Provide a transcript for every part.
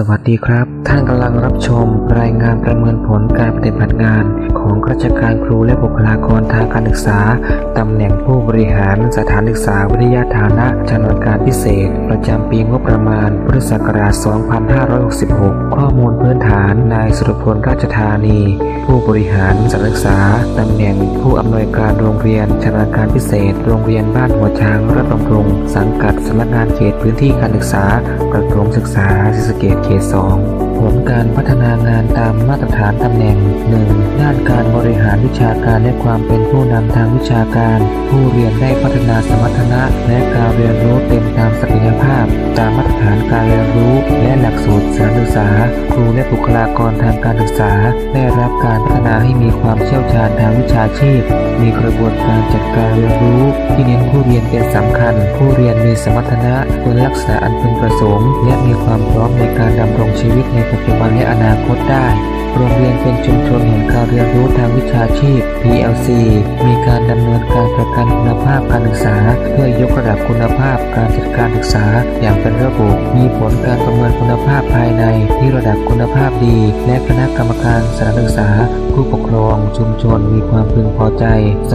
สวัสดีครับ ท่านกำลังรับชมรายงานประเมินผลการปฏิบัติงานของข้าราชการครูและบุคลากรทางการศึกษาตำแหน่งผู้บริหารสถานศึกษาวิทยาฐานะจังหวัดการพิเศษ ประจำปีงบประมาณพุทธศักราช 2566 ข้อมูลพื้นฐานนายสุรพลราชธานี ผู้บริหารสถานศึกษาตำแหน่งผู้อำนวยการโรงเรียนชำนาญการพิเศษ โรงเรียนบ้านหัวช้างรัฐบำรุงสังกัดสำนักงานเขตพื้นที่การศึกษาประถมศึกษาศรีสะเกษเขต2 ผลการพัฒนางานตามมาตรฐานตำแหน่ง 1. ด้านการบริหารวิชาการและความเป็นผู้นำทางวิชาการ ผู้เรียนได้พัฒนาสมรรถนะ และการเรียนรู้เต็มตามศักยภาพ ตามมาตรฐานการเรียนรู้ และหลักสูตรสานศึกษา ครูและบุคลากรทางการศึกษา ได้รับการพัฒนาให้มีความเชี่ยวชาญทางวิชาชีพ มีกระบวนการจัดการเรียนรู้ ที่เน้นผู้เรียนเป็นสำคัญ ผู้เรียนมีสมรรถนะคุณลักษณะอันพึงประสงค์ และมีความพร้อมในการดำรงชีวิตในปัจจุบันและอนาคตได้ โรงเรียนเป็นชุมชนแห่งการเรียนรู้ทางวิชาชีพ PLC มีการดำ การคุณภาพการศึกษา เพื่อยกระดับคุณภาพการจัดการศึกษาอย่างเป็นระบบ มีผลการประเมินคุณภาพภายในที่ระดับคุณภาพดี และคณะกรรมการสถานศึกษา ผู้ปกครองชุมชนมีความพึงพอใจ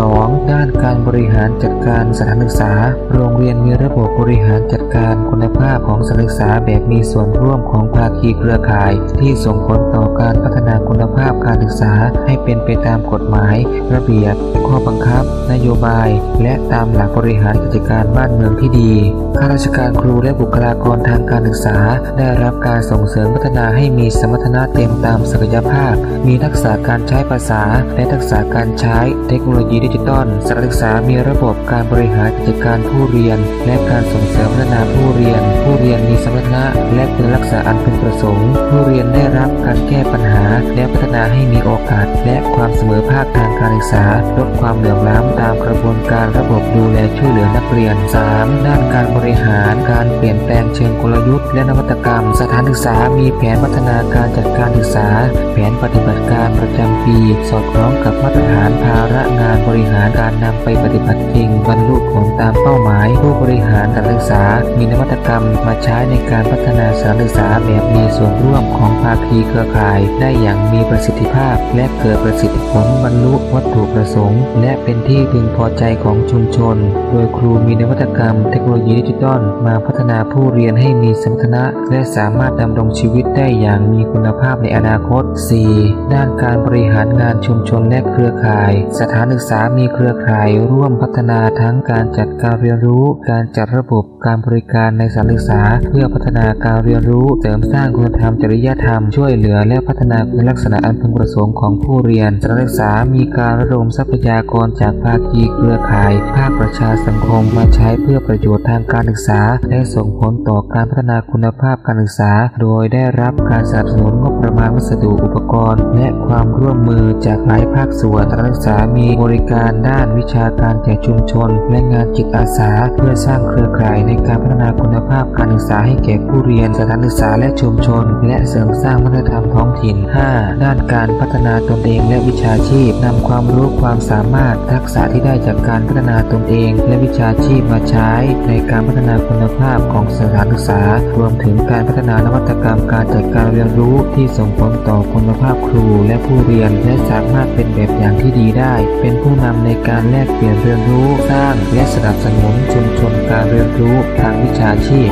2. ด้านการบริหารจัดการสถานศึกษา โรงเรียนมีระบบบริหารจัดการคุณภาพของสถานศึกษาแบบมีส่วนร่วมของภาคีเครือข่าย ที่ส่งผลต่อการพัฒนาคุณภาพการศึกษาให้เป็นไปตามกฎหมาย ระเบียบ ข้อบังคับ นโยบายและตามหลักบริหารกิจการบ้านเมืองที่ดี ข้าราชการครูและบุคลากรทางการศึกษา ได้รับการส่งเสริมพัฒนาให้มีสมรรถนะเต็มตามศักยภาพ มีทักษะการใช้ภาษา และทักษะการใช้เทคโนโลยีดิจิตอลสถานศึกษามีระบบการบริหารกิจการผู้เรียน และการส่งเสริมพัฒนาผู้เรียน ผู้เรียนมีสมรรถนะและคุณลักษณะอันพึงประสงค์ ผู้เรียนได้รับการแก้ปัญหา และพัฒนาให้มีโอกาส และความเสมอภาคทางการศึกษา ลดความเหลื่อมล้ำตามกระบวนการระบบดูแลช่วยเหลือนักเรียน 3. ด้านการบริหารการเปลี่ยนแปลงเชิงกลยุทธ์และนวัตกรรม สถานศึกษามีแผนพัฒนาการจัดการศึกษา แผนปฏิบัติการประจำปี สอดคล้องกับมาตรฐานภาระงานบริหารการนำไปปฏิบัติจริงบรรลุผลตามเป้าหมาย ผู้บริหารสถานศึกษา มีนวัตกรรมมาใช้ในการพัฒนาสานศึกษาแบบมีส่วนร่วมของภาคีเครือข่าย ได้อย่างมีประสิทธิภาพ และเกิดประสิทธิผลบรรลุวัตถุประสงค์ และเป็นที่พึงพอใจของชุมชน โดยครูมีนวัตกรรมเทคโนโลยีดิจิตอลมาพัฒนาผู้เรียนให้มีสมรรถนะ และสามารถดำรงชีวิตได้อย่างมีคุณภาพในอนาคต 4. ด้านการบริหารงานชุมชนและเครือข่าย สถานศึกษามีเครือข่ายร่วมพัฒนาทั้งการจัดการเรียนรู้ การจัดระบบการบริการในสานศึกษา เพื่อพัฒนาการเรียนรู้เสริมสร้างคุณธรรมจริยธรรมช่วยเหลือและพัฒนาคุณลักษณะอันพึงประสงค์ของผู้เรียนสถานศึกษามีการระดมทรัพยากรจากภาคีเครือข่าย ภาคประชาสังคมมาใช้เพื่อประโยชน์ทางการศึกษา และส่งผลต่อการพัฒนาคุณภาพการศึกษา โดยได้รับการสนับสนุนงบประมาณวัสดุอุปกรณ์ และความร่วมมือจากหลายภาคส่วนสถานศึกษามีบริการด้านวิชาการแก่ชุมชน และงานจิตอาสา เพื่อสร้างเครือข่ายในการพัฒนาคุณภาพการศึกษาให้แก่ผู้เรียนสถานศึกษาและชุมชน และเสริมสร้างวัฒนธรรมท้องถิ่น 5. ด้านการพัฒนาตนเองและวิชาชีพนำความรู้ความสามารถทักษะที่ได้จากการพัฒนาตนเอง และวิชาชีพมาใช้ ในการพัฒนาคุณภาพของสถานศึกษา รวมถึงการพัฒนานวัตกรรมการจัดการเรียนรู้ที่ส่งผลต่อคุณภาพครูและผู้เรียน และสามารถเป็นแบบอย่างที่ดีได้ เป็นผู้นำในการแลกเปลี่ยนเรียนรู้สร้าง และสนับสนุนชุมชนการเรียนรู้ทางวิชาชีพ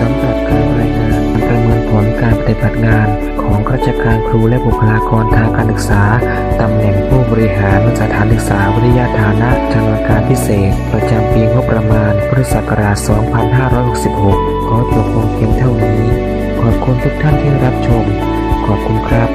สำหรับการรายงานประเมินผลการปฏิบัติงานของข้าราชการครูและบุคลากรทางการศึกษา ตำแหน่งผู้บริหารสถานศึกษาวิทยาฐานะจังหวัดการพิเศษ ประจำปีงบประมาณพุทธศักราช 2566 ขอจบลงเพียงเท่านี้ ขอบคุณทุกท่านที่รับชม ขอบคุณครับ